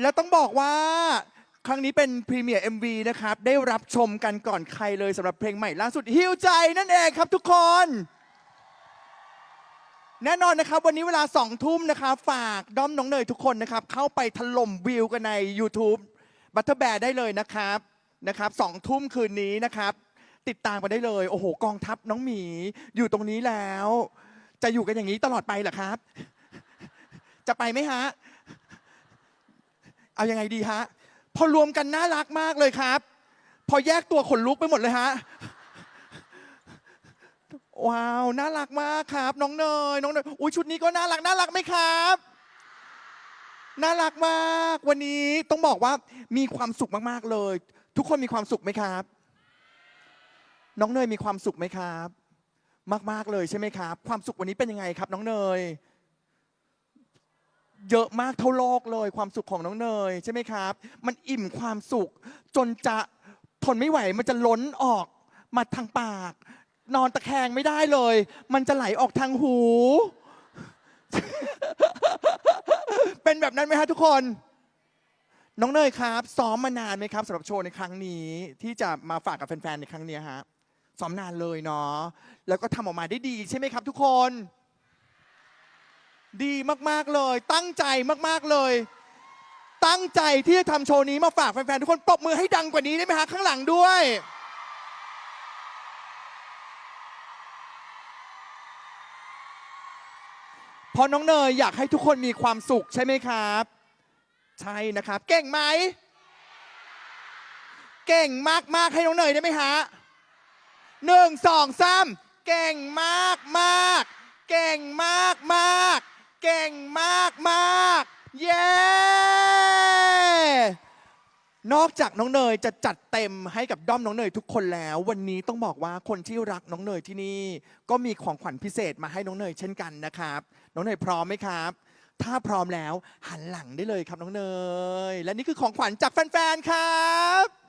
แล้วต้องบอกว่าครั้งนี้เป็นพรีเมียร์ MV นะครับ ได้รับชมกันก่อนใครเลยสำหรับเพลงใหม่ล่าสุดฮิวใจนั่นเองครับทุกคน แน่นอนนะครับ วันนี้เวลาสองทุ่มนะครับฝากด้อมน้องเนยทุกคนนะครับ เข้าไปถล่มวิวกันใน YouTube บัตเตอร์แบร์ได้เลยนะครับนะครับสองทุ่มคืนนี้นะครับ ติดตามกันได้เลย โอ้โห กองทัพน้องหมี อยู่ตรงนี้แล้ว จะอยู่กันอย่างนี้ตลอดไปเหรอครับ จะไปไหมฮะ เอายังไงดีฮะ พอรวมกันน่ารักมากเลยครับ พอแยกตัวขนลุกไปหมดเลยฮะ ว้าว น่ารักมากครับ น้องเนย น้องเนย อุ้ยชุดนี้ก็น่ารัก น่ารักไหมครับ น่ารักมาก วันนี้ต้องบอกว่ามีความสุขมากๆเลย ทุกคนมีความสุขไหมครับ น้องเนยมีความสุขไหมครับ มากๆเลยใช่ไหมครับ ความสุขวันนี้เป็นยังไงครับ น้องเนย เยอะมากเท่าโลกเลยความสุขของน้องเนยใช่ไหมครับ มันอิ่มความสุข จนจะทนไม่ไหวมันจะล้นออกมาทางปาก นอนตะแคงไม่ได้เลย มันจะไหลออกทางหู เป็นแบบนั้นไหมฮะทุกคน น้องเนยครับซ้อมมานานไหมครับสำหรับโชว์ในครั้งนี้ ที่จะมาฝากกับแฟนๆในครั้งนี้ฮะซ้อมนานเลยเนาะแล้วก็ทำออกมาได้ดีใช่ไหมครับ ทุกคน ดีมากๆเลย ตั้งใจมากๆเลย ตั้งใจที่จะทำโชว์นี้มาฝากแฟนๆทุกคนปรบมือให้ดังกว่านี้ได้ไหมฮะข้างหลังด้วยเพราะน้องเนยอยากให้ทุกคนมีความสุขใช่ไหมครับ ใช่นะครับ เก่งไหม เก่งมากๆให้น้องเนยได้ไหมฮะหนึ่งสองสามเก่งมากมากเก่งมากมาก เก่งมากมากเย้ นอกจากน้องเนยจะจัดเต็มให้กับด้อมน้องเนยทุกคนแล้ว วันนี้ต้องบอกว่าคนที่รักน้องเนยที่นี่ ก็มีของขวัญพิเศษมาให้น้องเนยเช่นกันนะครับ น้องเนยพร้อมไหมครับ ถ้าพร้อมแล้วหันหลังได้เลยครับน้องเนย และนี่คือของขวัญจากแฟนๆครับ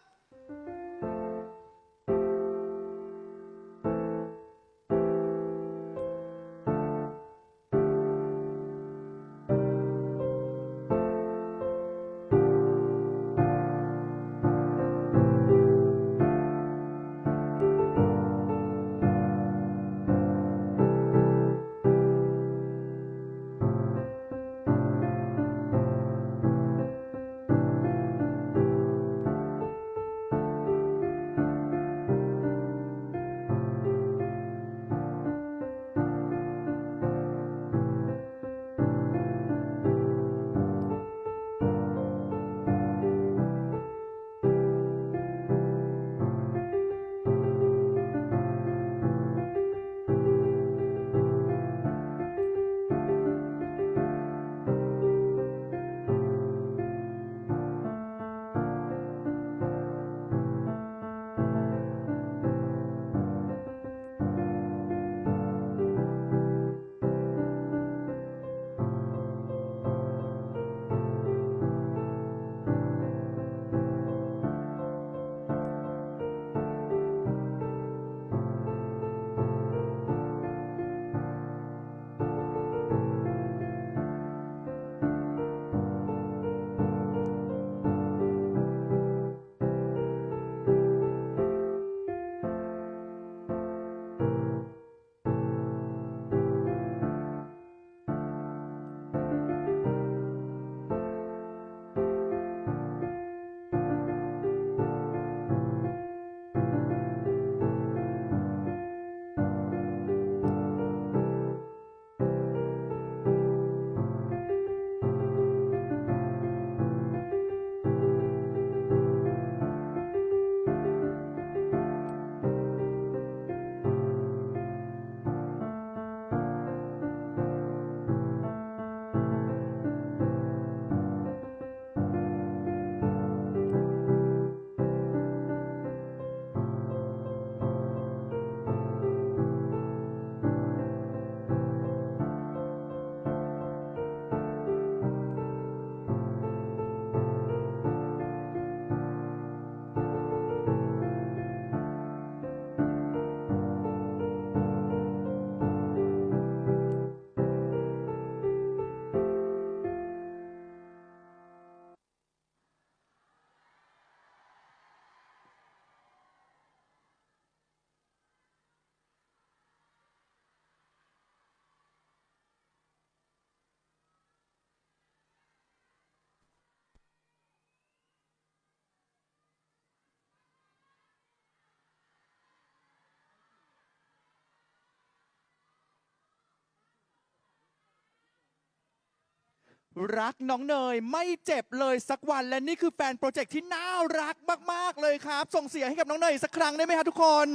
รักน้องเนยไม่เจ็บเลยสักวันและนี่คือแฟนโปรเจกต์ที่น่ารักมาก ๆ เลยครับ ส่งเสียงให้กับน้องเนยสักครั้งได้ไหมครับทุกคน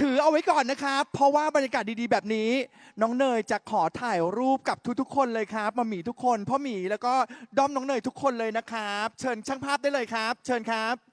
ถือเอาไว้ก่อนนะครับ เพราะว่าบรรยากาศดีๆ แบบนี้ น้องเนยจะขอถ่ายรูปกับทุกๆ คนเลยครับมาหมีทุกคนพ่อหมีแล้วก็ด้อมน้องเนยทุกคนเลยนะครับ เชิญช่างภาพได้เลยครับ เชิญครับ